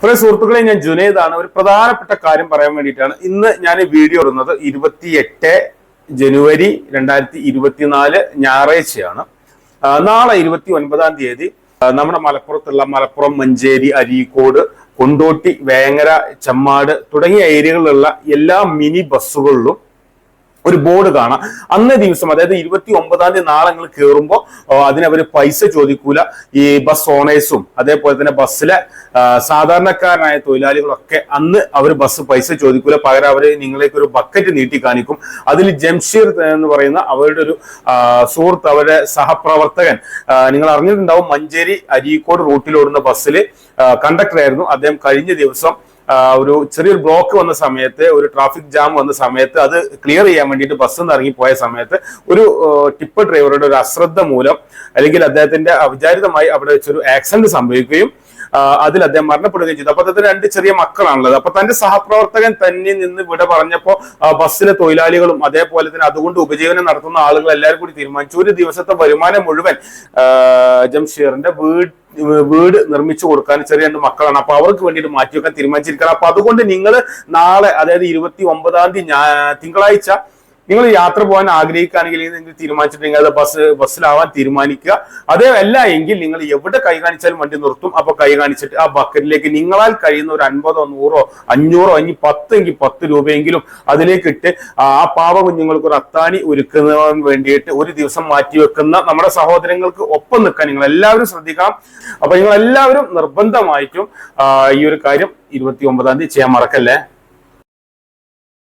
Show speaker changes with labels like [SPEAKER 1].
[SPEAKER 1] കുറെ സുഹൃത്തുക്കളെ ഞാൻ ആണ് ഒരു പ്രധാനപ്പെട്ട കാര്യം പറയാൻ വേണ്ടിയിട്ടാണ് ഇന്ന് ഞാൻ വീഡിയോ ഇടുന്നത് ഇരുപത്തിയെട്ട് ജനുവരി രണ്ടായിരത്തി ഇരുപത്തിനാല് ഞായറാഴ്ചയാണ് നാളെ ഇരുപത്തി ഒൻപതാം തീയതി നമ്മുടെ മലപ്പുറത്തുള്ള മലപ്പുറം മഞ്ചേരി അരീക്കോട് കൊണ്ടോട്ടി വേങ്ങര ചമ്മാട് തുടങ്ങിയ ഏരിയകളിലുള്ള എല്ലാ മിനി ബസ്സുകളിലും ഒരു ബോർഡ് കാണാം. അന്നേ ദിവസം അതായത് ഇരുപത്തി ഒമ്പതാം തീയതി നാളെ നിങ്ങൾ കയറുമ്പോൾ അതിനവർ പൈസ ചോദിക്കൂല. ഈ ബസ് ഓണേഴ്സും അതേപോലെ തന്നെ ബസ്സിലെ സാധാരണക്കാരനായ തൊഴിലാളികളൊക്കെ അന്ന് അവർ ബസ് പൈസ ചോദിക്കൂല. പകരം അവർ നിങ്ങളേക്ക് ഒരു ബക്കറ്റ് നീട്ടി കാണിക്കും. അതിൽ ജംഷീർ എന്ന് പറയുന്ന അവരുടെ ഒരു സുഹൃത്ത് അവരുടെ സഹപ്രവർത്തകൻ നിങ്ങൾ അറിഞ്ഞിട്ടുണ്ടാവും മഞ്ചേരി അരീക്കോട് റൂട്ടിലോടുന്ന ബസ്സിൽ കണ്ടക്ടർ ആയിരുന്നു. അദ്ദേഹം കഴിഞ്ഞ ദിവസം ഒരു ചെറിയൊരു ബ്ലോക്ക് വന്ന സമയത്ത് ഒരു ട്രാഫിക് ജാം വന്ന സമയത്ത് അത് ക്ലിയർ ചെയ്യാൻ വേണ്ടിയിട്ട് ബസ്സിൽ നിന്ന് ഇറങ്ങി പോയ സമയത്ത് ഒരു ടിപ്പർ ഡ്രൈവറുടെ ഒരു അശ്രദ്ധ മൂലം അല്ലെങ്കിൽ അദ്ദേഹത്തിന്റെ അവിചാരിതമായി അവിടെ വെച്ചൊരു ആക്സിഡന്റ് സംഭവിക്കുകയും അതിൽ അദ്ദേഹം മരണപ്പെടുകയും ചെയ്തു. അപ്പൊ അദ്ദേഹത്തിന് രണ്ട് ചെറിയ മക്കളാണുള്ളത്. അപ്പൊ തന്റെ സഹപ്രവർത്തകൻ തന്നെ നിന്ന് ഇവിടെ പറഞ്ഞപ്പോ ബസ്സിലെ തൊഴിലാളികളും അതേപോലെ തന്നെ അതുകൊണ്ട് ഉപജീവനം നടത്തുന്ന ആളുകൾ എല്ലാവരും കൂടി തീരുമാനിച്ചു. ഒരു ദിവസത്തെ വരുമാനം മുഴുവൻ ജംഷീറിന്റെ വീട് വീട് നിർമ്മിച്ചു കൊടുക്കാൻ ചെറിയ രണ്ട് മക്കളാണ്. അപ്പൊ അവർക്ക് വേണ്ടിയിട്ട് മാറ്റി വെക്കാൻ തീരുമാനിച്ചിരിക്കണം അപ്പൊ അതുകൊണ്ട് നിങ്ങൾ നാളെ അതായത് ഇരുപത്തി ഒമ്പതാം തീയതി തിങ്കളാഴ്ച നിങ്ങൾ യാത്ര പോകാൻ ആഗ്രഹിക്കുകയാണെങ്കിൽ നിങ്ങൾ തീരുമാനിച്ചിട്ടുണ്ടെങ്കിൽ നിങ്ങൾ ബസ് ബസ്സിലാവാൻ തീരുമാനിക്കുക. അതേ അല്ല എങ്കിൽ നിങ്ങൾ എവിടെ കൈ കാണിച്ചാലും വണ്ടി നിർത്തും. അപ്പൊ കൈ കാണിച്ചിട്ട് ആ ബക്കറ്റിലേക്ക് നിങ്ങളാൽ കഴിയുന്ന ഒരു അൻപതോ നൂറോ അഞ്ഞൂറോ അഞ്ഞി പത്ത് എങ്കിൽ പത്ത് രൂപയെങ്കിലും അതിലേക്ക് ഇട്ട് ആ പാവ കുഞ്ഞുങ്ങൾക്ക് ഒരു അത്താണി ഒരുക്കുന്നതിന് വേണ്ടിയിട്ട് ഒരു ദിവസം മാറ്റി വെക്കുന്ന നമ്മുടെ സഹോദരങ്ങൾക്ക് ഒപ്പം നിൽക്കാൻ നിങ്ങൾ എല്ലാവരും ശ്രദ്ധിക്കാം അപ്പൊ നിങ്ങൾ എല്ലാവരും നിർബന്ധമായിട്ടും ഈ ഒരു കാര്യം ഇരുപത്തി ഒമ്പതാം തീയതി ചെയ്യാൻ മറക്കല്ലേ?